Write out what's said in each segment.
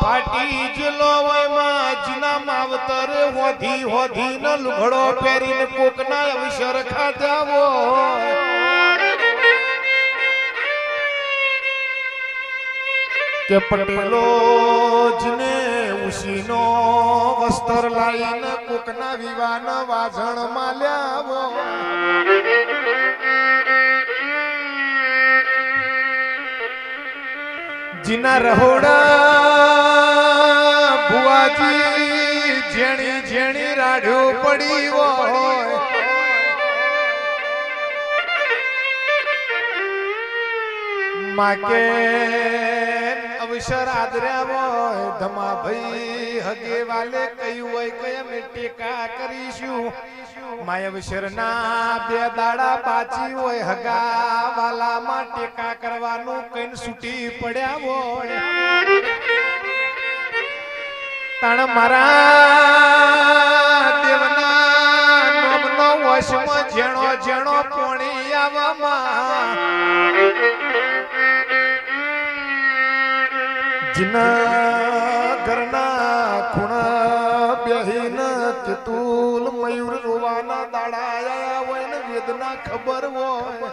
ફાટી જલો હોયમાં, જીના માવતર હોધી હોધી ન લુઘડો પહેરીને કોકના અવસર કે પટેલો જને ઉસીનો વસ્ત્ર લાઈને કોકના વિવાન વાજણ માલ્યા હોય જીના રહોડા ભુવાજી જેણી જેણી રાઢ્યો પડી હોય. માકે અવસર આદર્યા હોય ધમા ભાઈ હગે હોય કે અમે ટેકા કરીશું? માય અવસર ના બે દાડા બાચી હોય હગા વાલામાં ટેકા કરવાનું કઈન છૂટી પડ્યા હોય. તાણ મારા દેવના વશમાં જેણો જેણો પોણી આવવામાં જીના ઘરના ખૂણા બેહીન ચતુલ મયુર રોવાના દાડા આયા વેદના ખબર હોય.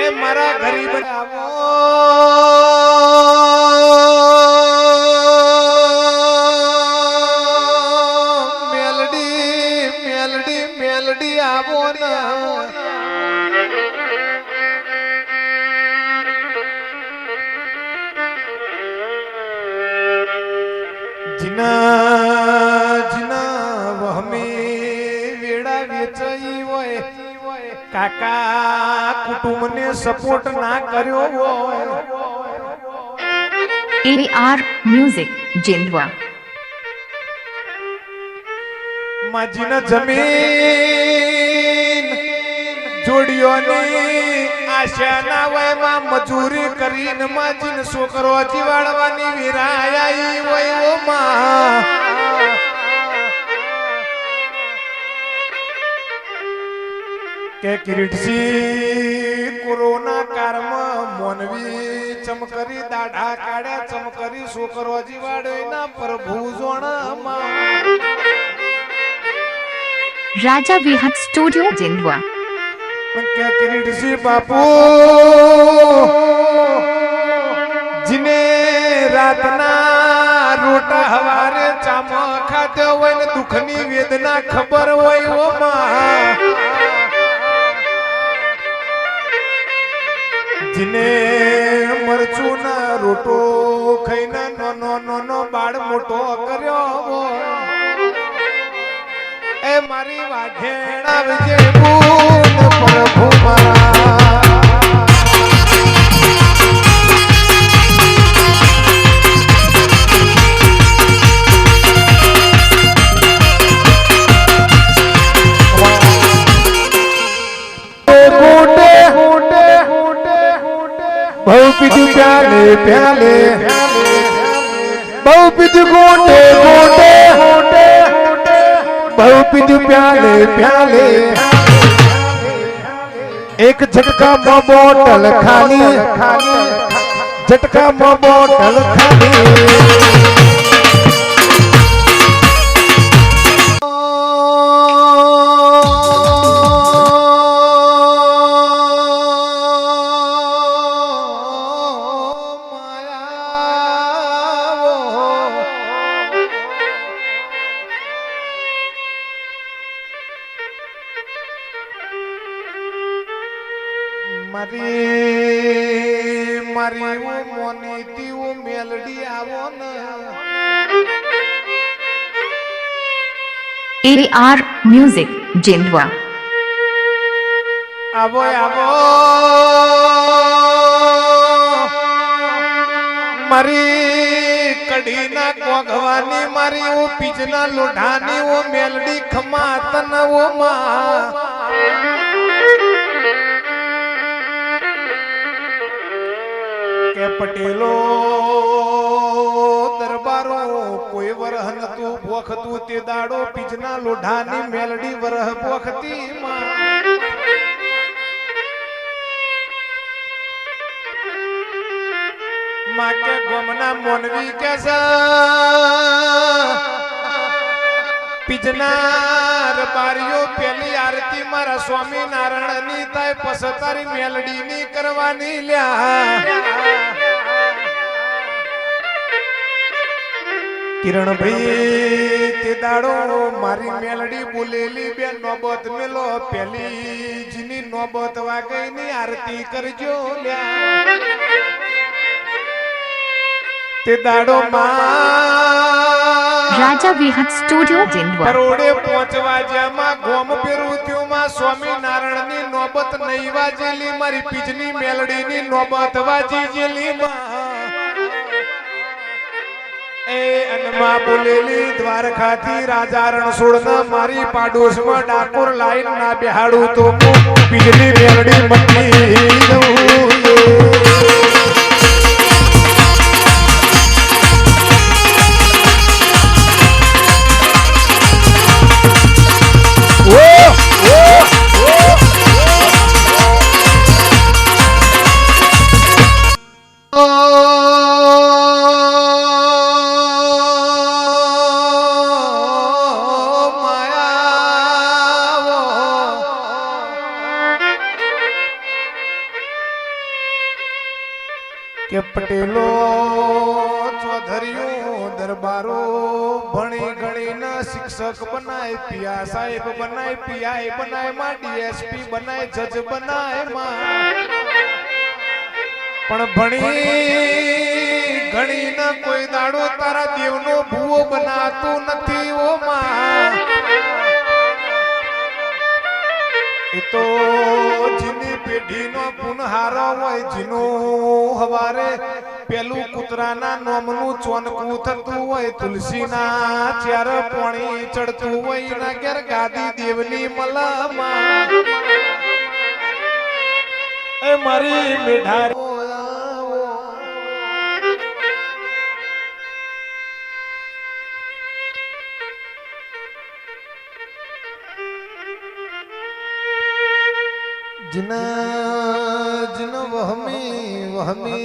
એ મારા ગરીબ આવો સપોર્ટ ના કર્યો હોય. એ મ્યુઝિક જેન્ડવા માજીના જમીન જોડીઓની આશા ના હોય મજૂરી કરીને માજીને છોકરો જીવાડવાની વિરાયા હોય. ઓ કે કિરીટસી કોરોના કાળમાં મોનવી ચમકરી દાઢા કાઢ્યા ચમકરી છોકરો જીવાડ્યો પ્રભુ જોણામાં રાજા વિહત સ્ટુડિયો જિંદવા કે કિરીટસી બાપુ જીને રાતના રોટા હવારે ચામો ખાધો હોય ને દુઃખની વેદના ખબર હોય ઓ માં. જીને મરચું ના રોટો ખાઈને નાનો નાનો બાળ મોટો કર્યો એ મારી વાઘેણા વિજય પ્રભુ મારા. પ્યાલે પ્યાલે બહુ પીધું ગોટે ગોટે. બહુ પીધું પ્યાલે પ્યાલે. એક ઝટકામાં બોટલ ખાલી. ઝટકામાં બોટલ ખાલી. આર મ્યુઝિક જેન્ડવા આવો આવો. મારી કઢીના કોગવાની, મારી ઓ પીજના લોઢાની, ઓ મેલડી ખમા તન ઓ માં. કે પટેલો પોખતું તે દાડો પીજના લોઢાની મેલડી વરહ પોખતી માં માં ગોમના મોનવી કે પીજનાર બારીઓ પેલી આરતી મારા સ્વામી નારાયણની થાય પસતારી મેલડી ની કરવાની લ્યા. કિરણભાઈ તે દાડો મારી મેલડી બોલેલી બે નોબત મેલો. પેલી જીની નોબત વાગઈ ની આરતી કરજો તે દાડો માં રાજા વિહત સ્ટુડિયો જિંદવા. કરોડે પહોંચવા જ્યામાં ગોમ પેરુત્યુમાં સ્વામિનારાયણની નોબત નહીં વાજેલી. મારી પીજની મેલડી ની નોબત વાજી જેલી એ અનમાં બોલેલી દ્વારકાથી રાજા રણછોડના મારી પાડોશમાં ડાકોર લાઈન ના તો હું પીજની મેલડી કે પટેલો ચૌધરીઓ, દરબારો, ભણી ગણીના શિક્ષક બનાય પિયા સાહેબ બનાય, પીઆઈ બનાય, માં ડીએસપી બનાય, જજ બનાય, માં. પણ ભણી ગણી ના કોઈ દાડો તારા દેવનો ભૂવો બનાતું નથી, ઓ માં. એ તો જીની પેઢીનો પુનહારો હોય જીનું હવારે, પેલું કૂતરાના નોમનું ચોનકું થતું હોય, તુલસીના ચાર પોણી ચડતું હોય, એના ઘેર ગાદી દેવની મલામાં. એ મારી મેઢારી. जिन जिन वहमी वहमी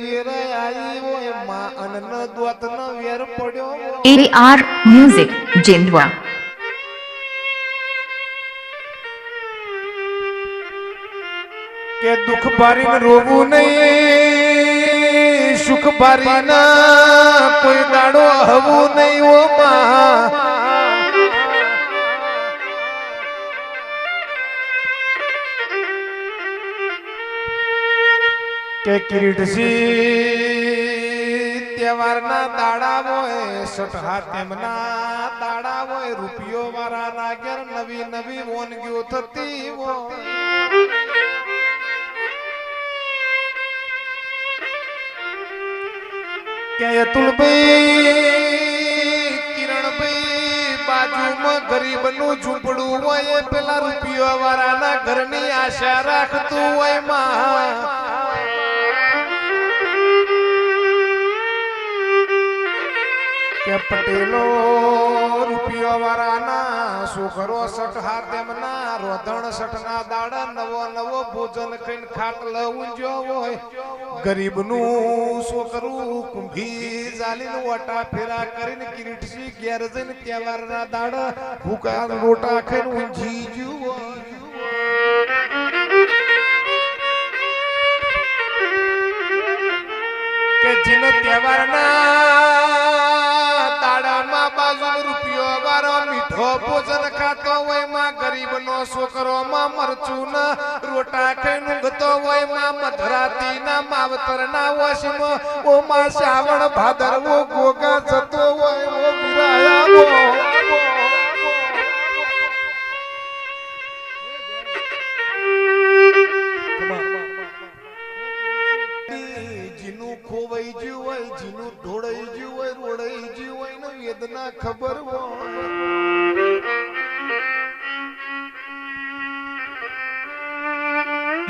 वीर आई वो मां अनन द्वत न वीर पड्यो એ આર મ્યુઝિક જિંદવા કે દુઃખ બારીને રોવું નહીં સુખ બારીને કોઈ દાડો હવું નહીં ઓ માં કે કિરીટસિંહ તહેવારના દાડા હોય સઠા તેમના દાડા હોય રૂપિયો વાળા ના ઘેર નવી નવી વાનગીઓ થતી હોય. કે અતુલભાઈ કિરણભાઈ બાજુમાં ગરીબનું ઝૂંપડું હોય, એ પેલા રૂપિયો વાળાના ઘરની આશા રાખતું હોયમાં. કે પટેલો રૂપિયો વાળાના સુખરો સઠા તેમના, રોધણ સઠના દાડા, નવો નવો ભોજન ખાઈને ખાટલો ઊંઝ્યો હોય. ગરીબનું છોકરું કુંભી જાલીને વટા ફેરા કરીને કિરીટસી ઘેર જઈને તહેવારના દાડા, ભૂકા રોટા ખાઈને ઊંઝી ગયું કે જેનો તહેવારના તાળામાં બાજુ રૂપિયો વાળો મીઠો ભોજન ખાતો હોયમાં, ગરીબનો છોકરો માં મરચું ના, રોટા ખાઈ ઊંઘતો હોયમાં મધરાતી ના માવતર ના વશમાં. ઓ માં શ્રાવણ ભાદરવો ગોગા જતો હોય.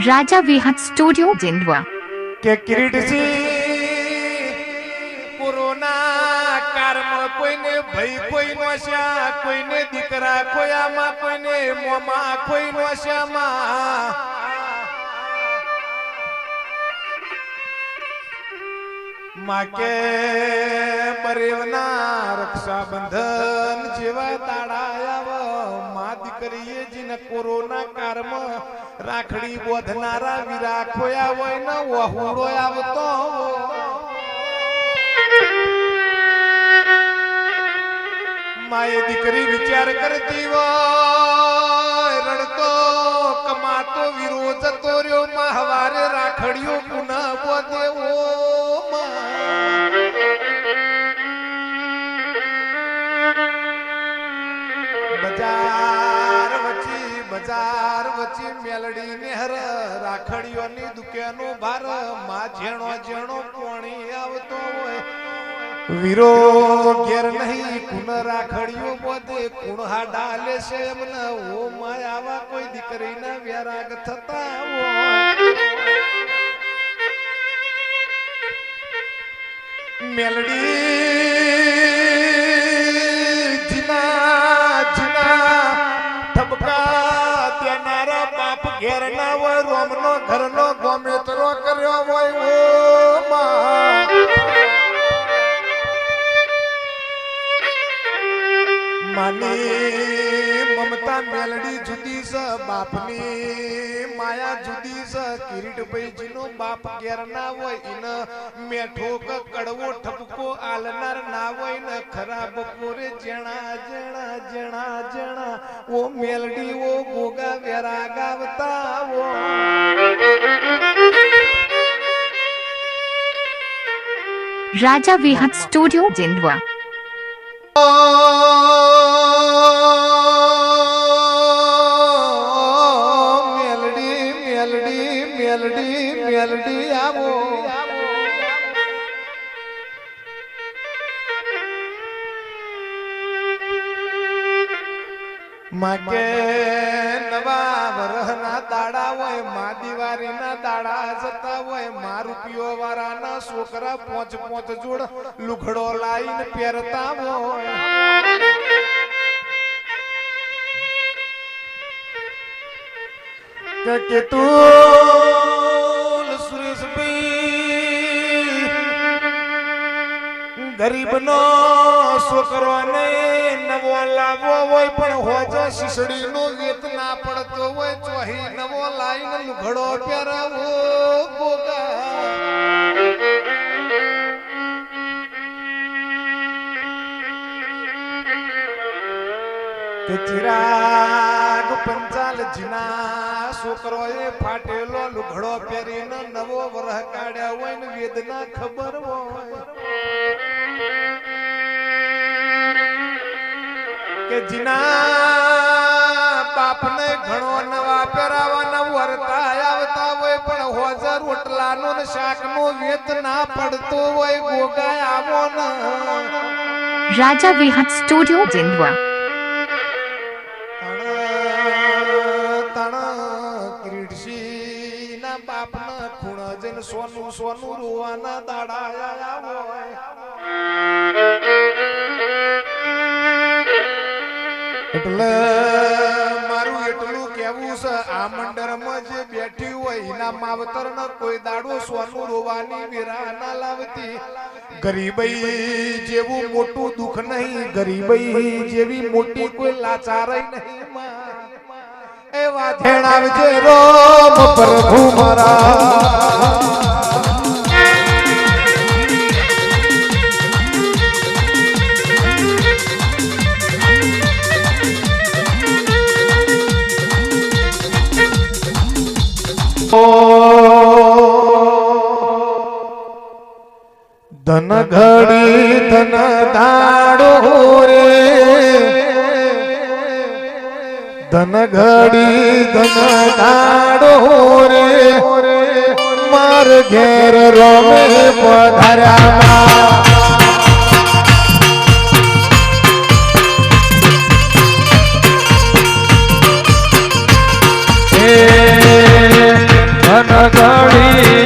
રાજા વિહત સ્ટુડિયો જિંદવા કે કિરીટસી કોરોના કારમાં કોઈને ભઈ કોઈ નો શ્યા કોઈને દીકરા ખોયામાં કોઈને મોમાં કોઈ નો માકે બરેવના રક્ષાબંધન જેવા તાળાયાવ મા દીકરીએ જીને કોરોના કારમ રાખડી બોધનારા વીરા ખોયા હોય ને વહુડો આવતો માએ દીકરી વિચાર કરતી હોય, રડતો કમાતો વિરોધ જતો રહ્યો માં હવારે રાખડીઓ પુનઃ બોધે બજાર વચ્ચે મેલડી નેહર રાખડીઓની દુકાનો ભાર, માં જેણો જેણો પોણી આવતો હોય. વીરો ઘેર નહીં કુન રાખડીઓ પોતે કુણ ડાલે છે એમને. ઓ માય, આવા કોઈ દીકરીના વ્યારાગ થતા હોય. મેલડી ઘરનો તરો કર્યો હોય. જુદી છે બાપની માયા જુદી છે કિરીટભાઈ નો બાપ ઘેર ના હોય ઇન મેઠો કે કડવો ઠપકો આલનાર ના હોય ને ખરાબ બપોરે જણા જણા જણા જણા ઓ મેલડી ઓ ગોગા વેરા ગાવતા ઓ. રાજા વિહત સ્ટુડિયો જિંદવા માકે નવા વરહના દાડા હોય, મા દાડા જતા હોય, મા વાળાના છોકરા પોંચ પોંચ જોડ લુખડો લાઈન પહેરતા હોય. કે તું સુરેશભાઈ ગરીબનો છોકરો ને નવો પડતો હોય ચોહી નવો લાઈન લુઘડો પહેરાવો ચિરાગ પંચાલ જીના છોકરોએ ફાટેલો લુઘડો પહેરીને નવો વરહ કાઢ્યા હોય ને વેદના ખબર હોય. કે જીના બાપને ઘણો નવા પહેરાવાના વરતા આવતા હોય પણ હોજર રોટલાનો ને શાકનો વેત ના પડતો હોય ગોગાય આવો ન. રાજા વિહત સ્ટુડિયો જિંદવા બાપના ખૂણા જઈને સોનું સોનું રોવાના દાડા આયા હોય. એટલે મારું એટલું કેવું છે, આ મંડળમાં જે બેઠી હોય, એના માવતર કોઈ દાડો સોનું રોવાની વેરા ના લાવતી ગરીબઈ જેવું મોટું દુઃખ નહીં, ગરીબઈ જેવી મોટી કોઈ લાચારાઈ નહીં. એવા ધેણાવજે રોમ પ્રભુ મારા ધન ઘડી ધન દાડો રે. ધન ઘડી ધન દાડો રે. માર ઘેર રોમે પધાર્યા ઘન ઘડી